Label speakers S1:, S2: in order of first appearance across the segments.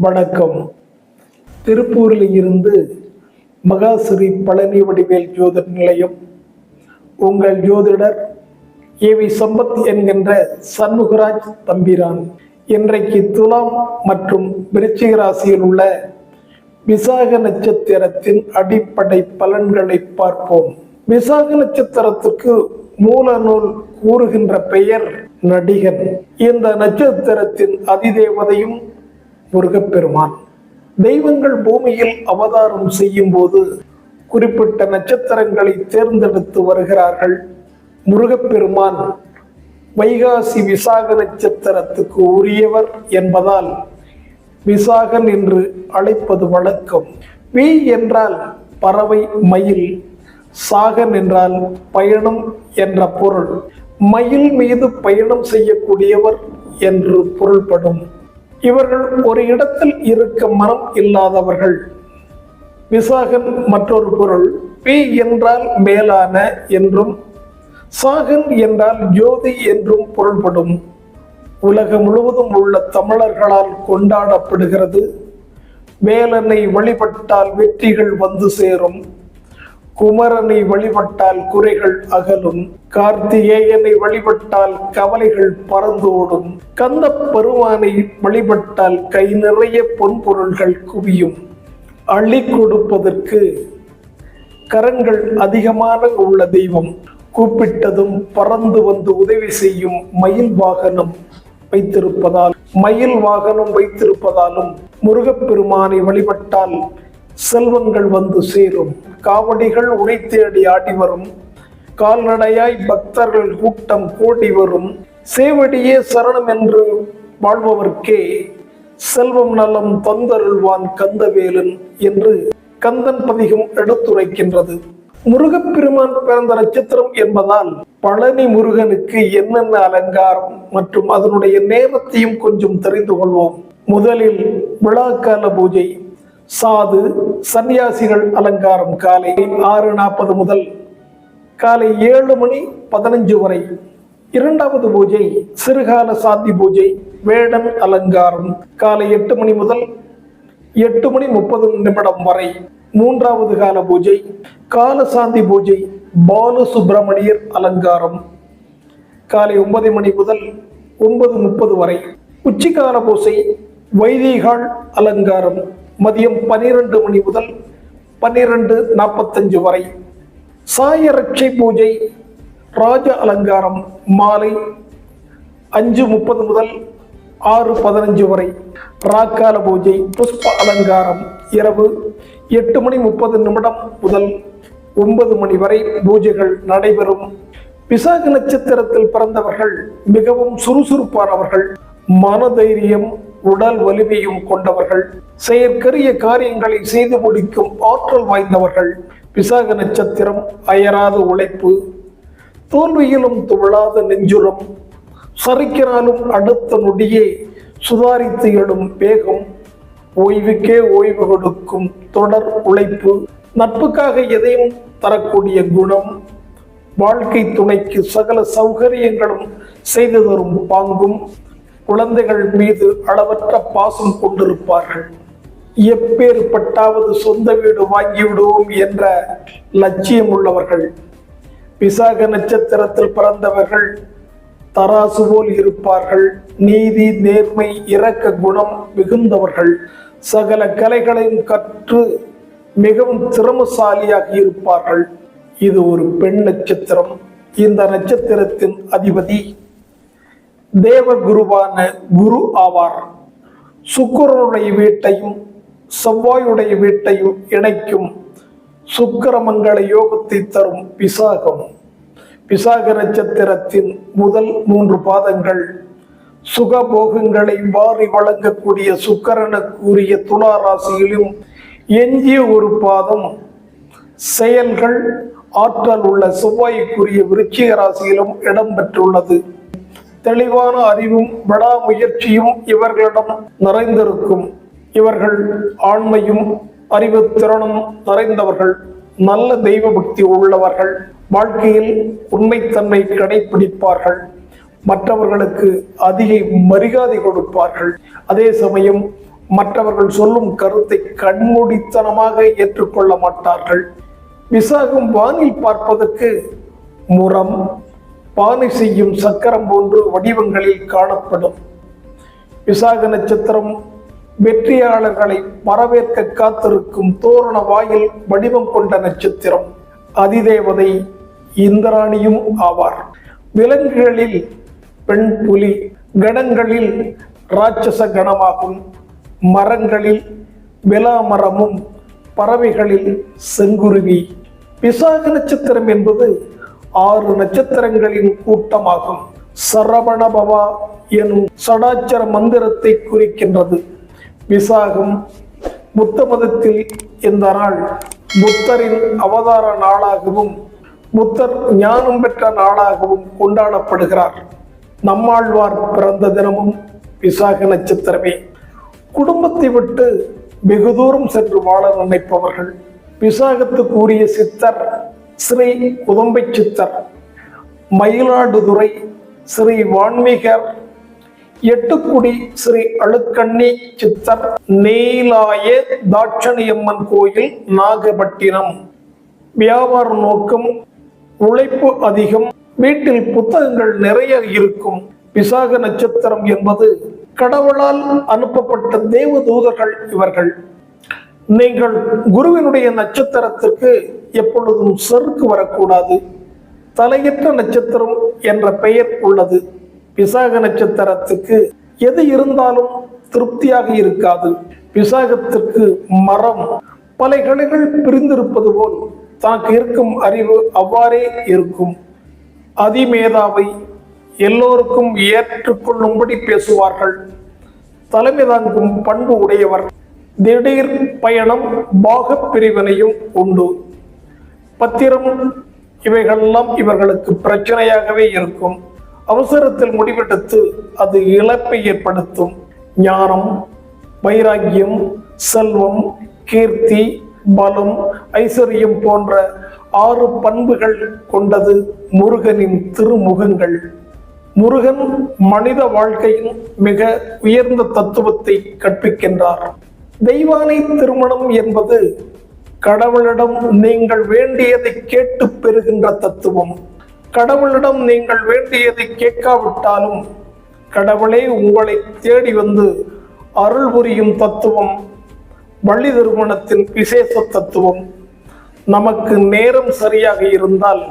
S1: வணக்கம். திருப்பூரில் இருந்து மகாஸ்ரீ பழனி வடிவேல் ஜோதிட நிலையம். உங்கள் ஜோதிடர் ஏவி சம்பத் என்கின்ற சண்முகராஜ் தம்பிரான். இன்றைக்கு துலாம் மற்றும் விருச்சிக ராசியில் உள்ள விசாக நட்சத்திரத்தின் அடிப்படை பலன்களை பார்ப்போம். விசாக நட்சத்திரத்துக்கு மூல நூல் கூறுகின்ற பெயர் நடிகன். இந்த நட்சத்திரத்தின் அதிதேவதையும் முருகப்பெருமான். தெய்வங்கள் பூமியில் அவதாரம் செய்யும் போது குறிப்பிட்ட நட்சத்திரங்களை தேர்ந்தெடுத்து வருகிறார்கள். முருகப்பெருமான் வைகாசி விசாக நட்சத்திரத்துக்கு உரியவர் என்பதால் விசாகன் என்று அழைப்பது வழக்கம். வி என்றால் பறவை மயில் சாகன் என்றால் பயணம் என்ற பொருள். மயில் மீது பயணம் செய்யக்கூடியவர் என்று பொருள்படும். இவர்கள் ஒரு இடத்தில் இருக்க மனம் இல்லாதவர்கள். விசாகன் மற்றொரு பொருள் பி என்றால் மேலான என்றும் சாகன் என்றால் ஜோதி என்றும் பொருள்படும். உலகம் முழுவதும் உள்ள தமிழர்களால் கொண்டாடப்படுகிறது. வேலனை வழிபட்டால் வெற்றிகள் வந்து சேரும். குமரனை வழிபட்டால் குறைகள் அகலும் கார்த்திகேயனை வழிபட்டால் கவலைகள் பறந்தோடும் கந்த பெருமானை வழிபட்டால் கை நிறைய பொன்பொருள்கள் குவியும். அள்ளி கொடுப்பதற்கு கரங்கள் அதிகமாக உள்ள தெய்வம் கூப்பிட்டதும் பறந்து வந்து உதவி செய்யும் மயில் வாகனம் வைத்திருப்பதால் மயில் வாகனம் வைத்திருப்பதாலும் முருகப்பெருமானை வழிபட்டால் செல்வங்கள் வந்து சேரும். காவடிகள் உனை தேடி ஆடி வரும். கால்நடையாய் பக்தர்கள் கூட்டம் கூடி வரும். சேவடியே சரணம் என்று வாழ்பவர்க்கே செல்வம் நலம் தந்தருள்வான் கந்தவேலன் என்று கந்தன் பதிகம் எடுத்துரைக்கின்றது. முருகப்பெருமான் பிறந்த நட்சத்திரம் என்பதால் பழனி முருகனுக்கு என்னென்ன அலங்காரம் மற்றும் அதனுடைய நேரத்தையும் கொஞ்சம் தெரிந்து கொள்வோம். முதலில் விழாக்கால பூஜை. சாது சன்னியாசிகள் அலங்காரம் காலை ஆறு நாற்பது முதல் காலை ஏழு மணி பதினஞ்சு வரை. இரண்டாவது பூஜை சிறுகால சாந்தி பூஜை வேடன் அலங்காரம் காலை எட்டு மணி முதல் எட்டு மணி முப்பது நிமிடம் வரை. மூன்றாவது கால பூஜை கால சாந்தி பூஜை பாலு சுப்பிரமணியர் அலங்காரம் காலை ஒன்பது மணி முதல் ஒன்பது முப்பது வரை. உச்சிகால பூசை வைதிகால் அலங்காரம் மதியம் பனிரெண்டு மணி முதல் பன்னிரண்டு நாற்பத்தஞ்சு வரை. சாய ரட்சை பூஜை ராஜ அலங்காரம் மாலை அஞ்சு முப்பது முதல் ஆறு பதினஞ்சு வரை. ராக்கால பூஜை புஷ்ப அலங்காரம் இரவு எட்டு மணி முப்பது நிமிடம் முதல் ஒன்பது மணி வரை பூஜைகள் நடைபெறும். விசாக நட்சத்திரத்தில் பிறந்தவர்கள் மிகவும் சுறுசுறுப்பானவர்கள். மனதைரியம் உடல் வலிமையும் கொண்டவர்கள் செயற்கரிய காரியங்களை செய்து முடிக்கும் ஆற்றல் வாய்ந்தவர்கள். விசாக நட்சத்திரம் அயராத உழைப்பு தோல்வியிலும் துவளாத நெஞ்சுரம் சரிக்கிறாலும் அடுத்த நொடியே சுதாரித்து எழும் வேகம் ஓய்வுக்கே ஓய்வு கொடுக்கும் தொடர் உழைப்பு நட்புக்காக எதையும் தரக்கூடிய குணம் வாழ்க்கை துணைக்கு சகல சௌகரியங்களும் செய்து தரும் பாங்கும். குழந்தைகள் மீது அளவற்ற பாசம் கொண்டிருப்பார்கள். எப்பேற்பட்டாவது சொந்த வீடு வாங்கிவிடுவோம் என்ற லட்சியம் உள்ளவர்கள் விசாக நட்சத்திரத்தில் பிறந்தவர்கள் தராசு போல் இருப்பார்கள். நீதி நேர்மை இரக்க குணம் மிகுந்தவர்கள். சகல கலைகளையும் கற்று மிகவும் திறமசாலியாக இருப்பார்கள். இது ஒரு பெண் நட்சத்திரம். இந்த நட்சத்திரத்தின் அதிபதி தேவ குருவான குரு ஆவார். சுக்கரனுடைய வீட்டையும் செவ்வாயுடைய வீட்டையும் இணைக்கும் சுக்கிரமங்கள யோகத்தை தரும் விசாகம் விசாக நட்சத்திரத்தின் முதல் மூன்று பாதங்கள் சுகபோகங்களை வாரி வழங்கக்கூடிய சுக்கரனுக்குரிய துலா ராசியிலும் எஞ்சிய ஒரு பாதம் செயல்கள் ஆற்றல் உள்ள செவ்வாய்க்குரிய விருச்சிக ராசியிலும் இடம்பெற்றுள்ளது. தெளிவான அறிவும் விடாமுயற்சியும் இவர்களிடம் நிறைந்திருக்கும். இவர்கள் ஆண்மையும் அறிவு திறனும் நிறைந்தவர்கள் நல்ல தெய்வ பக்தி உள்ளவர்கள் வாழ்க்கையில் உண்மைத்தன்மை கடைபிடிப்பார்கள் மற்றவர்களுக்கு அதிக மரியாதை கொடுப்பார்கள். அதே சமயம் மற்றவர்கள் சொல்லும் கருத்தை கண்மூடித்தனமாக ஏற்றுக்கொள்ள மாட்டார்கள். விசாகம் வானில் பார்ப்பதற்கு முரம். பானை செய்யும் சக்கரம் போன்று வடிவங்களில் காணப்படும். விசாக நட்சத்திரம் வெற்றியாளர்களை வரவேற்க காத்திருக்கும் தோரண வாயில் வடிவம் கொண்ட நட்சத்திரம். அதிதேவதை இந்திராணியும் ஆவார். விலங்குகளில் பெண் புலி கணங்களில் ராட்சச கணமாகும். மரங்களில் விலாமரமும் பறவைகளில் செங்குருவி. விசாக நட்சத்திரம் என்பது ஆறு நட்சத்திரங்களின் கூட்டமாகும். சரவணபவா எனும் சடாச்சர மந்திரத்தை குறிக்கின்றது. விசாகம் புத்த மதத்தில் இந்த நாள் புத்தரின் அவதார நாளாகவும் புத்தர் ஞானம் பெற்ற நாளாகவும் கொண்டாடப்படுகிறார். நம்மாழ்வார் பிறந்த தினமும் விசாக நட்சத்திரமே. குடும்பத்தை விட்டு வெகு தூரம் சென்று வாழ நினைப்பவர்கள் விசாகத்துக்குரிய சித்தர் ஸ்ரீ குதம்பை சித்தர் மயிலாடுதுறை ஸ்ரீ வான்மீகர் எட்டுக்குடி ஸ்ரீ அழுக்கண்ணி சித்தர் நீலாய தாட்சணியம்மன் கோயில் நாகப்பட்டினம். வியாபார நோக்கம் உழைப்பு அதிகம் வீட்டில் புத்தகங்கள் நிறைய இருக்கும். விசாக நட்சத்திரம் என்பது கடவுளால் அனுப்பப்பட்ட தேவ தூதர்கள் இவர்கள். நீங்கள் குருவினுடைய நட்சத்திரத்திற்கு எப்பொழுதும் செருக்கு வரக்கூடாது. தலையற்ற நட்சத்திரம் என்ற பெயர் உள்ளது. விசாக நட்சத்திரத்துக்கு எது இருந்தாலும் திருப்தியாக இருக்காது. விசாகத்திற்கு மரம் பல கிளைகள் பிரிந்திருப்பது போல் தனக்கு இருக்கும் அறிவு அவ்வாறே இருக்கும். அதிமேதாவை எல்லோருக்கும் ஏற்றுக்கொள்ளும்படி பேசுவார்கள். தலைமை தாங்கும் பண்பு உடையவர். திடீர் பயணம் பாகப் பிரிவினையும் உண்டு. பத்திரம் இவைகளெல்லாம் இவர்களுக்கு பிரச்சனையாகவே இருக்கும். அவசரத்தில் முடிவெடுத்து அது இழப்பை ஏற்படுத்தும். ஞானம் வைராக்கியம் செல்வம் கீர்த்தி பலம் ஐஸ்வர்யம் போன்ற ஆறு பண்புகள் கொண்டது முருகனின் திருமுகங்கள். முருகன் மனித வாழ்க்கையின் மிக உயர்ந்த தத்துவத்தை கற்பிக்கின்றார். தெய்வானை திருமணம் என்பது கடவுளிடம் நீங்கள் வேண்டியதை கேட்டு பெறுகின்ற தத்துவம். கடவுளிடம் நீங்கள் வேண்டியதை கேட்காவிட்டாலும் கடவுளே உங்களை தேடி வந்து அருள் புரியும் தத்துவம் வள்ளி திருமணத்தின் விசேஷ தத்துவம். நமக்கு நேரம் சரியாக இருந்தால்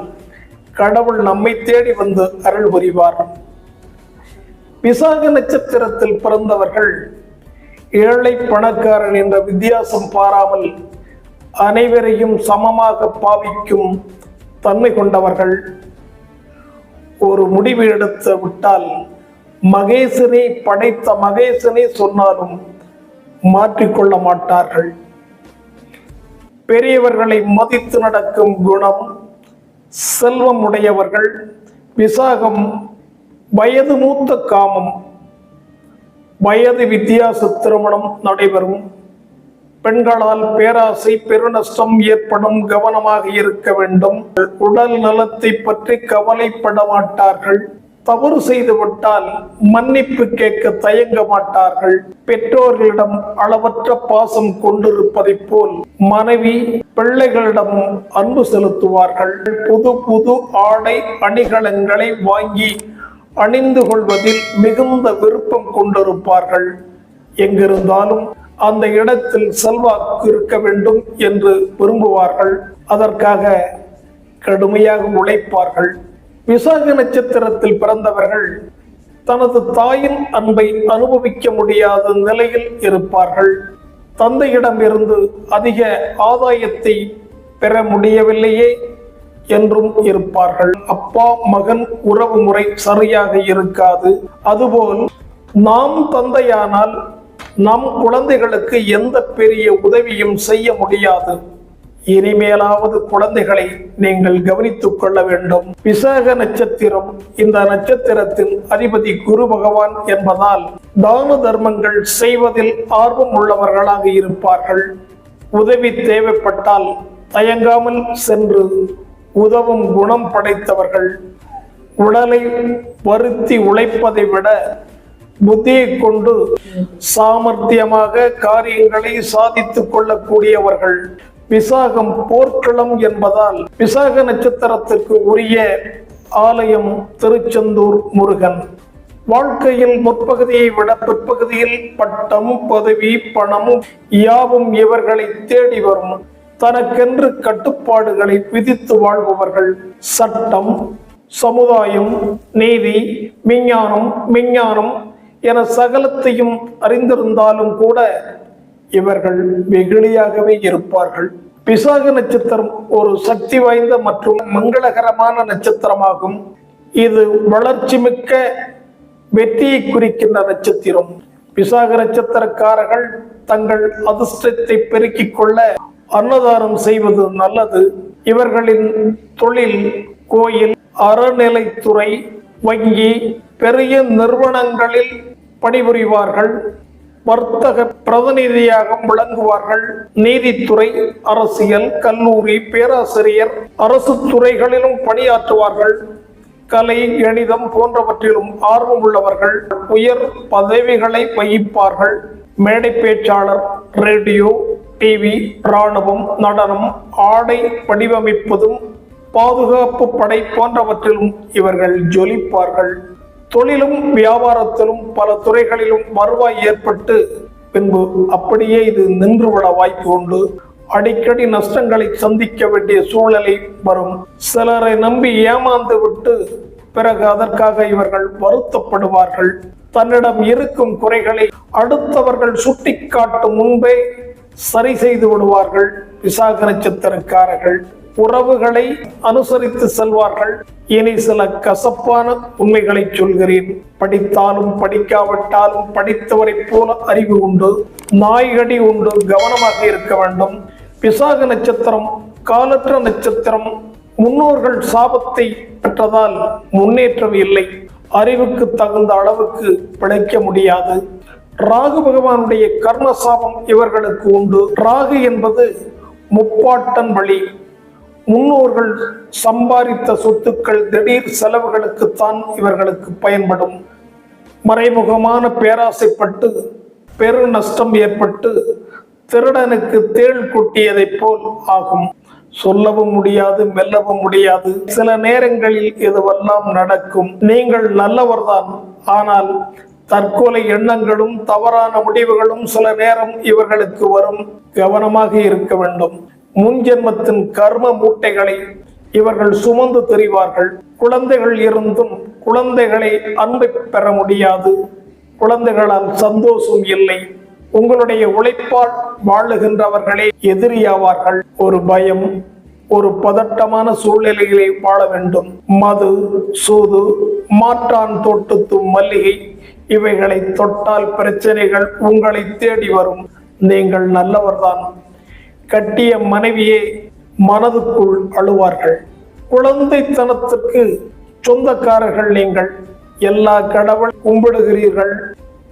S1: கடவுள் நம்மை தேடி வந்து அருள் புரிவார். விசாக நட்சத்திரத்தில் பிறந்தவர்கள் ஏழை பணக்காரன் என்ற வித்தியாசம் பாராமல் அனைவரையும் சமமாக பாவிக்கும் தன்மை கொண்டவர்கள். ஒரு முடிவு எடுத்து விட்டால் மகேசனை படைத்த மகேசனை சொன்னாலும் மாற்றிக்கொள்ள மாட்டார்கள். பெரியவர்களை மதித்து நடக்கும் குணம் செல்வம் உடையவர்கள் விசாகம் வயது மூத்த காமம். வயது வித்தியாச திருமணம் நடைபெறும். பெண்களால் பேராசை பெருநஷ்டம் ஏற்படும் கவனமாக இருக்க வேண்டும். உடல் நலத்தை பற்றி கவலைப்பட மாட்டார்கள். தவறு செய்துவிட்டால் மன்னிப்பு கேட்க தயங்க மாட்டார்கள். பெற்றோர்களிடம் அளவற்ற பாசம் கொண்டிருப்பதைப் போல் மனைவி பிள்ளைகளிடம் அன்பு செலுத்துவார்கள். புது புது ஆடை அணிகலன்களை வாங்கி அணிந்து கொள்வதில் மிகுந்த விருப்பம் கொண்டிருப்பார்கள். எங்கிருந்தாலும் அந்த இடத்தில் செல்வாக்கு இருக்க வேண்டும் என்று விரும்புவார்கள். அதற்காக கடுமையாக உழைப்பார்கள். விசாக நட்சத்திரத்தில் பிறந்தவர்கள் தனது தாயின் அன்பை அனுபவிக்க முடியாத நிலையில் இருப்பார்கள். தந்தையிடம் இருந்து அதிக ஆதாயத்தை பெற முடியவில்லையே. என்றும் இருப்பார்கள். அப்பா மகன் உறவு முறை சரியாக இருக்காது. அதுபோல் நாம் தந்தையானால் நம் குழந்தைகளுக்கு எந்த பெரிய உதவியும் செய்ய முடியாது. இனிமேலாவது குழந்தைகளை நீங்கள் கவனித்துக் கொள்ள வேண்டும். விசாக நட்சத்திரம் இந்த நட்சத்திரத்தின் அதிபதி குரு பகவான் என்பதால் தான தர்மங்கள் செய்வதில் ஆர்வம் உள்ளவர்களாக இருப்பார்கள். உதவி தேவைப்பட்டால் தயங்காமல் சென்று உதவும் குணம் படைத்தவர்கள். உடலை வருத்தி உழைப்பதை விட புத்தியை கொண்டு சாமர்த்தியமாக காரியங்களை சாதித்துக் கொள்ளக்கூடியவர்கள். விசாகம் போர்க்களம் என்பதால் விசாக நட்சத்திரத்திற்கு உரிய ஆலயம் திருச்செந்தூர் முருகன். வாழ்க்கையில் முற்பகுதியை விட பிற்பகுதியில் பட்டம் பதவி பணமும் யாவும் இவர்களை தேடி வரும். தனக்கென்று கட்டுப்பாடுகளை விதித்து வாழ்பவர்கள் சட்டம் சமுதாயம் நீதி விஞ்ஞானம் விஞ்ஞானம் என சகலத்தையும் அறிந்திருந்தாலும் கூட இவர்கள் வெகுளியாகவே இருப்பார்கள். விசாக நட்சத்திரம் ஒரு சக்தி வாய்ந்த மற்றும் மங்களகரமான நட்சத்திரமாகும். இது வளர்ச்சி மிக்க வெற்றியை குறிக்கின்ற நட்சத்திரம். விசாக நட்சத்திரக்காரர்கள் தங்கள் அதிர்ஷ்டத்தை பெருக்கிக் கொள்ள அன்னதானம் செய்வது நல்லது. இவர்களின் தொழில் கோயில் அறநிலைத்துறை வங்கி பெரிய நிறுவனங்களில் பணிபுரிவார்கள். வர்த்தக பிரதிநிதியாக விளங்குவார்கள். நீதித்துறை அரசியல் கல்லூரி பேராசிரியர் அரசு துறைகளிலும் பணியாற்றுவார்கள். கலை கணிதம் போன்றவற்றிலும் ஆர்வம் உள்ளவர்கள் உயர் பதவிகளை வகிப்பார்கள். மேடை பேச்சாளர் ரேடியோ டிவி இராணுவம் நடனம் ஆடை வடிவமைப்பதும் பாதுகாப்பு படை போன்றவற்றிலும் இவர்கள் ஜொலிப்பார்கள். தொழிலும் வியாபாரத்திலும் பல துறைகளிலும் வருவாய் ஏற்பட்டு பின்பு அப்படியே இது நின்றுவிட வாய்ப்பு உண்டு. அடிக்கடி நஷ்டங்களை சந்திக்க வேண்டிய சூழலை வரும். சிலரை நம்பி ஏமாந்து விட்டு பிறகு அதற்காக இவர்கள் வருத்தப்படுவார்கள். தன்னிடம் இருக்கும் குறைகளை அடுத்தவர்கள் சுட்டிக்காட்டும் முன்பே சரி செய்து விடுவார்கள். விசாக நட்சத்திரக்காரர்கள் உறவுகளை அனுசரித்து செல்வார்கள். இனி சில கசப்பான உண்மைகளை சொல்கிறேன். படித்தாலும் படிக்காவிட்டாலும் படித்தவரை போல அறிவு உண்டு நாய்கடி உண்டு கவனமாக இருக்க வேண்டும். விசாக நட்சத்திரம் காலற்ற நட்சத்திரம் முன்னோர்கள் சாபத்தை பெற்றதால் முன்னேற்றம் இல்லை. அறிவுக்கு தகுந்த அளவுக்கு பிழைக்க முடியாது. ராகு பகவானுடைய கர்ம சாபம் இவர்களுக்கு உண்டு. ராகு என்பது முப்பாட்டன் வழி. முன்னோர்கள் சம்பாதித்த சொத்துக்கள் திடீர் செலவுகளுக்குத்தான் இவர்களுக்கு பயன்படும். மறைமுகமான பேராசைப்பட்டு பெரு நஷ்டம் ஏற்பட்டு திருடனுக்கு தேள் கொட்டியதைப் போல் ஆகும். சொல்லவும் முடியாது மெல்லவும் முடியாது. சில நேரங்களில் இதுவெல்லாம் நடக்கும். நீங்கள் நல்லவர்தான். ஆனால் தற்கொலை எண்ணங்களும் தவறான முடிவுகளும் சில நேரம் இவர்களுக்கு வரும். கவனமாக இருக்க வேண்டும். முன் ஜென்மத்தின் கர்ம மூட்டைகளை இவர்கள் சுமந்து தெரிவார்கள். குழந்தைகள் இருந்தும் குழந்தைகளை அன்பை பெற முடியாது. குழந்தைகளால் சந்தோஷம் இல்லை. உங்களுடைய உழைப்பால் வாழுகின்றவர்களே எதிரியாவார்கள். ஒரு பயம் ஒரு பதட்டமான சூழ்நிலைகளை வாழ வேண்டும். மது சூது மாற்றான் தோட்டத்தும் மல்லிகை இவைகளை தொட்டால் பிரச்சனைகள் உங்களை தேடி வரும். நீங்கள் நல்லவர்தான். கட்டிய மனைவியே மனதுக்குள் அழுவார்கள். குழந்தைத்தனத்திற்கு சொந்தக்காரர்கள் நீங்கள். எல்லா கடவுள் கும்பிடுகிறீர்கள்.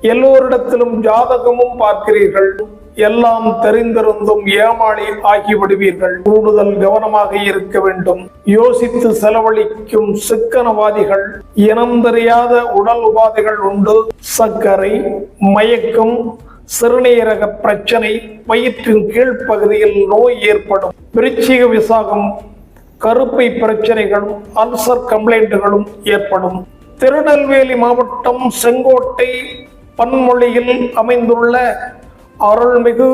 S1: எல்லோரிடத்திலும் ஜாதகமும் பார்க்கிறீர்கள். எல்லாம் தெரிந்திருந்தும் ஏமாளி ஆகிவிடுவீர்கள். கூடுதல் கவனமாக இருக்க வேண்டும். யோசித்து செலவழிக்கும் சிக்கனவாதிகள் இனம் தெரியாத உடல் உபாதைகள் உண்டு. சர்க்கரை மயக்கம் சிறுநீரக பிரச்சனை வயிற்றின் கீழ்ப்பகுதியில் நோய் ஏற்படும். விருச்சிக விசாகம் கருப்பை பிரச்சனைகளும் அல்சர் கம்ப்ளைண்ட்டுகளும் ஏற்படும். திருநெல்வேலி மாவட்டம் செங்கோட்டை பன்மொழியில் அமைந்துள்ள அருள்மிகு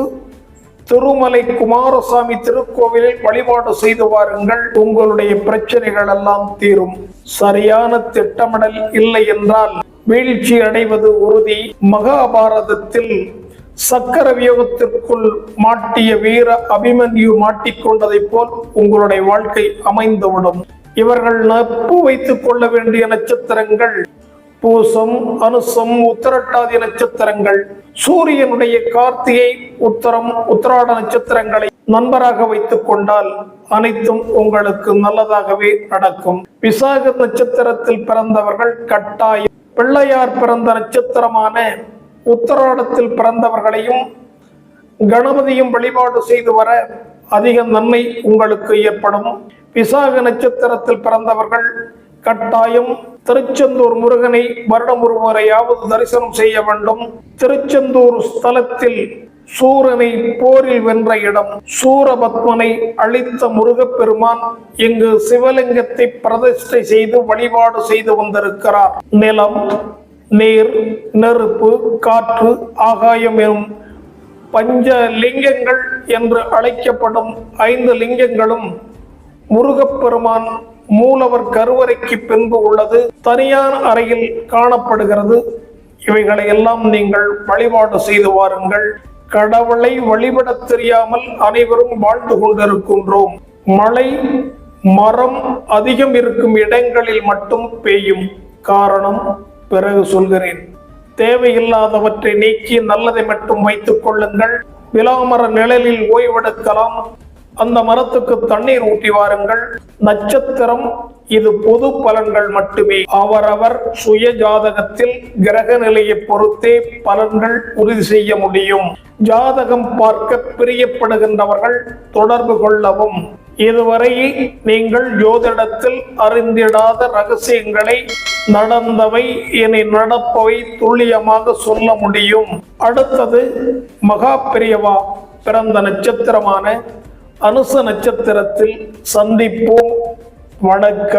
S1: திருமலை குமாரசாமி திருக்கோவிலில் வழிபாடு செய்து வாருங்கள். உங்களுடைய பிரச்சனைகள் எல்லாம் தீரும். சரியான திட்டமிடல் இல்லை என்றால் வீழ்ச்சி அடைவது உறுதி. மகாபாரதத்தில் சக்கர வியோகத்திற்குள் மாட்டிய வீர அபிமன்யு மாட்டிக்கொண்டதை போல் உங்களுடைய வாழ்க்கை அமைந்துவிடும். இவர்கள் நப்பு வைத்துக் கொள்ள வேண்டிய நட்சத்திரங்கள் பூசம் அனுசம் உத்தரட்டாதி நட்சத்திரங்கள் சூரியனுடைய கார்த்திகை உத்தரம் உத்தராட நட்சத்திரங்களை நண்பராக வைத்துக் கொண்டால் அனைத்தும் உங்களுக்கு நல்லதாகவே நடக்கும். விசாக நட்சத்திரத்தில் பிறந்தவர்கள் கட்டாயம் பிள்ளையார் பிறந்த நட்சத்திரமான உத்தராடத்தில் பிறந்தவர்களையும் கணபதியும் வழிபாடு செய்து வர அதிக நன்மை உங்களுக்கு ஏற்படும். விசாக நட்சத்திரத்தில் பிறந்தவர்கள் கட்டாயம் திருச்செந்தூர் முருகனை வருடம் ஒருவரையாவது தரிசனம் செய்ய வேண்டும். திருச்செந்தூர் ஸ்தலத்தில் சூரனை போரில் வென்ற இடம். சூரபத்மனை அழித்த முருகப்பெருமான் இங்கு சிவலிங்கத்தை பிரதிஷ்டை செய்து வழிபாடு செய்து வந்திருக்கிறார். நிலம் நீர் நெருப்பு காற்று ஆகாயம் எனும் பஞ்ச லிங்கங்கள் என்று அழைக்கப்படும் ஐந்து லிங்கங்களும் முருகப்பெருமான் மூலவர் கருவறைக்கு பின்பு உள்ளது. தனியான அறையில் காணப்படுகிறது. இவைகளை எல்லாம் நீங்கள் வழிபாடு செய்து வாருங்கள். கடவுளை வழிபடத் தெரியாமல் அனைவரும் வாழ்ந்து கொண்டிருக்கின்றோம். மழை மரம் அதிகம் இருக்கும் இடங்களில் மட்டும் பெய்யும் காரணம் பிறகு சொல்கிறேன். தேவையில்லாதவற்றை நீக்கி நல்லதை மட்டும் வைத்துக் கொள்ளுங்கள். விலாமர நிழலில் ஓய்வெடுக்கலாம். அந்த மரத்துக்கு தண்ணீர் ஊட்டி வாருங்கள். நட்சத்திரம் இது பொது பலன்கள் மட்டுமே. அவரவர் சுய ஜாதகத்தில் கிரக நிலையை பொறுத்தே பலன்கள் உறுதி செய்ய முடியும். ஜாதகம் பார்க்க பிரியப்படுகின்றவர்கள் தொடர்பு கொள்ளவும். இதுவரை நீங்கள் ஜோதிடத்தில் அறிந்திடாத ரகசியங்களை நடந்தவை இனி நடப்பவை துல்லியமாக சொல்ல முடியும். அடுத்தது மகா பிரியவா பிறந்த நட்சத்திரமான அனுச நட்சத்திரத்தில் சந்திப்போம். வணக்கம்.